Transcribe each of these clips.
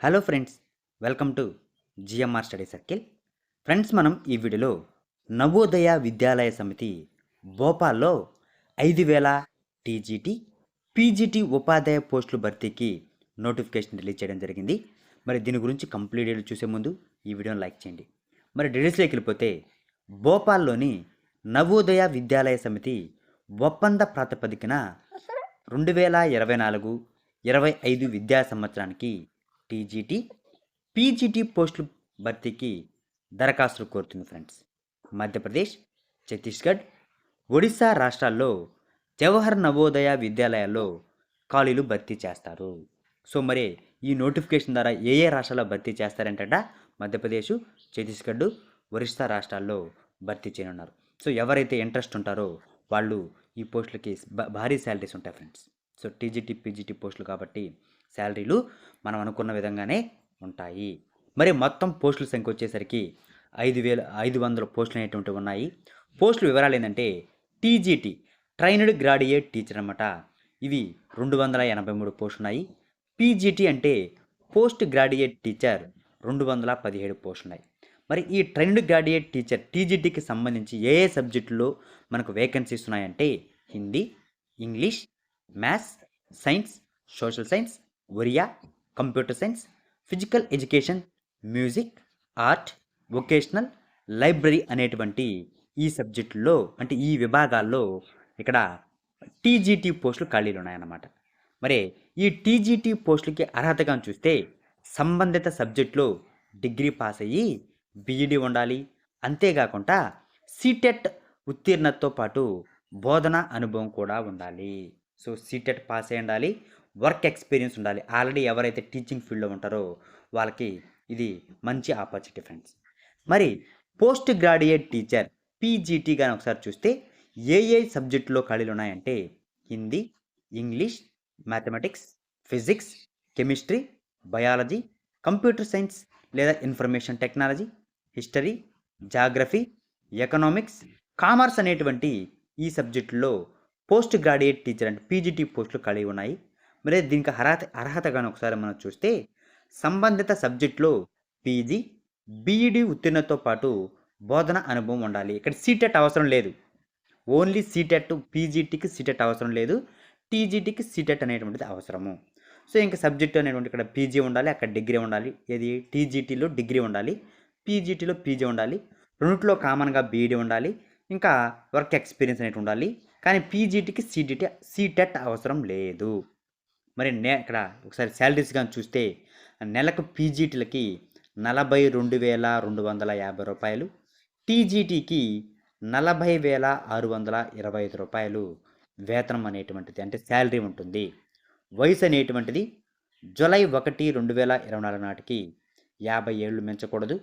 Hello friends welcome to GMR study circle friends మనం ఈ వీడియోలో నవోదయ విద్యాలయ సమితి భోపాల్లో ఐదు వేల టీజీటీ పీజీటీ ఉపాధ్యాయ పోస్టుల భర్తీకి నోటిఫికేషన్ రిలీజ్ చేయడం జరిగింది. మరి దీని గురించి కంప్లీట్ డీటెయిల్ చూసే ముందు ఈ వీడియోని లైక్ చేయండి. మరి డీటెయిల్స్లోకి వెళ్ళిపోతే భోపాల్లోని నవోదయ విద్యాలయ సమితి ఒప్పంద ప్రాతిపదికన రెండు వేల ఇరవై నాలుగు ఇరవై ఐదు విద్యా సంవత్సరానికి టీజీటీ పీజీటీ పోస్టుల భర్తీకి దరఖాస్తులు కోరుతుంది ఫ్రెండ్స్. మధ్యప్రదేశ్ ఛత్తీస్గఢ్ ఒడిశా రాష్ట్రాల్లో జవహర్ నవోదయ విద్యాలయాల్లో ఖాళీలు భర్తీ చేస్తారు. సో మరి ఈ నోటిఫికేషన్ ద్వారా ఏ ఏ రాష్ట్రాల్లో భర్తీ చేస్తారంటట మధ్యప్రదేశ్ ఛత్తీస్గఢ్ ఒరిస్సా రాష్ట్రాల్లో భర్తీ చేయనున్నారు. సో ఎవరైతే ఇంట్రెస్ట్ ఉంటారో వాళ్ళు ఈ పోస్టులకి భారీ శాలరీస్ ఉంటాయి ఫ్రెండ్స్. సో టీజీటీ పీజీటీ పోస్టులు కాబట్టి శాలరీలు మనం అనుకున్న విధంగానే ఉంటాయి. మరి మొత్తం పోస్టుల సంఖ్య వచ్చేసరికి ఐదు వేల ఐదు వందల పోస్టులు అనేటువంటివి ఉన్నాయి. పోస్టుల వివరాలు ఏంటంటే టీజీటీ ట్రైనడ్ గ్రాడ్యుయేట్ టీచర్ అనమాట ఇవి రెండు వందల ఎనభై మూడు పోస్టులు ఉన్నాయి. పీజీటీ అంటే పోస్ట్ గ్రాడ్యుయేట్ టీచర్ రెండు వందల పదిహేడు పోస్టులు ఉన్నాయి. మరి ఈ ట్రైన్డ్ గ్రాడ్యుయేట్ టీచర్ టీజీటీకి సంబంధించి ఏ ఏ సబ్జెక్టులో మనకు వేకెన్సీస్ ఉన్నాయంటే Hindi English maths science social science Oriya computer science physical education music art vocational library అనేటువంటి ఈ సబ్జెక్టుల్లో అంటే ఈ విభాగాల్లో ఇక్కడ టీజీటీ పోస్టులు ఖాళీలు ఉన్నాయన్నమాట. మరి ఈ టీజీటీ పోస్టులకి అర్హతగా చూస్తే సంబంధిత సబ్జెక్టులో డిగ్రీ పాస్ అయ్యి బీఈడీ ఉండాలి. అంతేకాకుండా సీటెట్ ఉత్తీర్ణతతో పాటు బోధన అనుభవం కూడా ఉండాలి. సో సీటెట్ పాస్ అయి ఉండాలి. వర్క్ ఎక్స్పీరియన్స్ ఉండాలి. ఆల్రెడీ ఎవరైతే టీచింగ్ ఫీల్డ్లో ఉంటారో వాళ్ళకి ఇది మంచి ఆపర్చునిటీ ఫ్రెండ్స్. మరి పోస్ట్ గ్రాడ్యుయేట్ టీచర్ పీజీటీ కానీ ఒకసారి చూస్తే ఏ ఏ సబ్జెక్టులో ఖాళీలు ఉన్నాయంటే Hindi English mathematics physics chemistry biology computer science లేదా information technology history geography economics commerce అనేటువంటి ఈ సబ్జెక్టులో పోస్ట్ గ్రాడ్యుయేట్ టీచర్ అంటే పీజీటీ పోస్టులు కలిగి ఉన్నాయి. మరి దీనికి అర్హత అర్హత కానీ ఒకసారి మనం చూస్తే సంబంధిత సబ్జెక్టులో పీజీ బీఈడి ఉత్తీర్ణతో పాటు బోధన అనుభవం ఉండాలి. ఇక్కడ సీటెట్ అవసరం లేదు. ఓన్లీ సీటెట్ పీజీటీకి సీటెట్ అవసరం లేదు. టీజీటీకి సీటెట్ అనేటువంటిది అవసరము. సో ఇంకా సబ్జెక్ట్ అనేటువంటి ఇక్కడ పీజీ ఉండాలి అక్కడ డిగ్రీ ఉండాలి. ఏది? టీజీటీలో డిగ్రీ ఉండాలి. పీజీటీలో పీజీ ఉండాలి. రెండిట్లో కామన్గా బీఈడి ఉండాలి. ఇంకా వర్క్ ఎక్స్పీరియన్స్ అనేటి ఉండాలి. కానీ పీజీటీకి సీటీటీ సీటెట్ అవసరం లేదు. మరి నే ఇక్కడ ఒకసారి శాలరీస్ కానీ చూస్తే నెలకు పీజీటీలకి నలభై రెండు వేల రెండు వందల యాభై రూపాయలు టీజీటీకి నలభై వేల ఆరు వందల ఇరవై ఐదు రూపాయలు వేతనం అనేటువంటిది అంటే శాలరీ ఉంటుంది. వయసు అనేటువంటిది జూలై ఒకటి రెండు వేల ఇరవై నాలుగు నాటికి యాభై ఏళ్ళు మించకూడదు.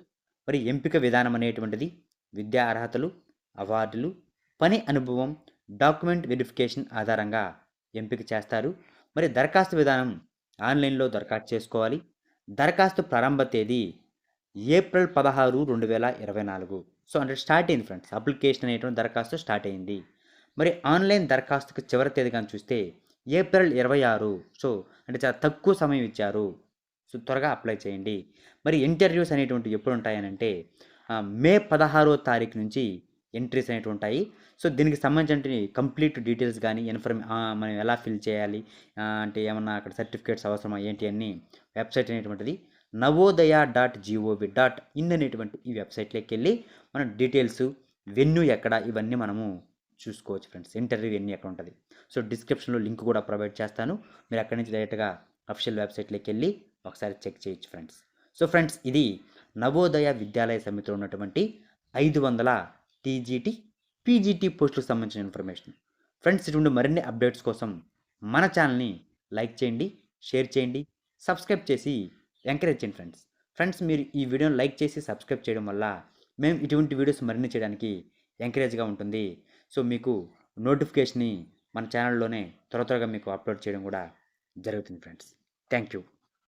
మరి ఎంపిక విధానం అనేటువంటిది విద్యా అర్హతలు అవార్డులు పని అనుభవం డాక్యుమెంట్ వెరిఫికేషన్ ఆధారంగా ఎంపిక చేస్తారు. మరి దరఖాస్తు విధానం ఆన్లైన్లో దరఖాస్తు చేసుకోవాలి. దరఖాస్తు ప్రారంభ తేదీ ఏప్రిల్ పదహారు రెండు వేల ఇరవై నాలుగు. సో అంటే స్టార్ట్ అయింది ఫ్రెండ్స్. అప్లికేషన్ అనేటువంటి దరఖాస్తు స్టార్ట్ అయింది. మరి ఆన్లైన్ దరఖాస్తుకు చివరి తేదీ కానీ చూస్తే ఏప్రిల్ ఇరవై ఆరు. సో అంటే చాలా తక్కువ సమయం ఇచ్చారు. సో త్వరగా అప్లై చేయండి. మరి ఇంటర్వ్యూస్ అనేటువంటి ఎప్పుడు ఉంటాయనంటే మే పదహారో తారీఖు నుంచి ఎంట్రీస్ అనేవి ఉంటాయి. సో దీనికి సంబంధించిన కంప్లీట్ డీటెయిల్స్ కానీ ఇన్ఫర్మే మనం ఎలా ఫిల్ చేయాలి అంటే ఏమన్నా అక్కడ సర్టిఫికేట్స్ అవసరమా ఏంటి అన్ని వెబ్సైట్ అనేటువంటిది Navodaya dot GOV dot in అనేటువంటి ఈ వెబ్సైట్లోకి వెళ్ళి మనం డీటెయిల్స్ వెన్యూ ఎక్కడ ఇవన్నీ మనము చూసుకోవచ్చు ఫ్రెండ్స్ ఇంటర్వ్యూ వెన్యూ ఎక్కడ ఉంటుంది. సో డిస్క్రిప్షన్లో లింక్ కూడా ప్రొవైడ్ చేస్తాను. మీరు అక్కడి నుంచి డైరెక్ట్గా అఫిషియల్ వెబ్సైట్లోకి వెళ్ళి ఒకసారి చెక్ చేయొచ్చు ఫ్రెండ్స్ సో ఫ్రెండ్స్ ఇది నవోదయ విద్యాలయ సమితిలో ఉన్నటువంటి ఐదు వందల టీజీటీ పీజీటీ పోస్టులకు సంబంధించిన ఇన్ఫర్మేషన్. ఫ్రెండ్స్ ఇటువంటి మరిన్ని అప్డేట్స్ కోసం మన ఛానల్ని లైక్ చేయండి షేర్ చేయండి సబ్స్క్రైబ్ చేసి ఎంకరేజ్ చేయండి ఫ్రెండ్స్. ఫ్రెండ్స్ మీరు ఈ వీడియోని లైక్ చేసి సబ్స్క్రైబ్ చేయడం వల్ల మేము ఇటువంటి వీడియోస్ మరిన్ని చేయడానికి ఎంకరేజ్గా ఉంటుంది. సో మీకు నోటిఫికేషన్ని మన ఛానల్లోనే త్వర త్వరగా మీకు అప్లోడ్ చేయడం కూడా జరుగుతుంది ఫ్రెండ్స్. Thank you.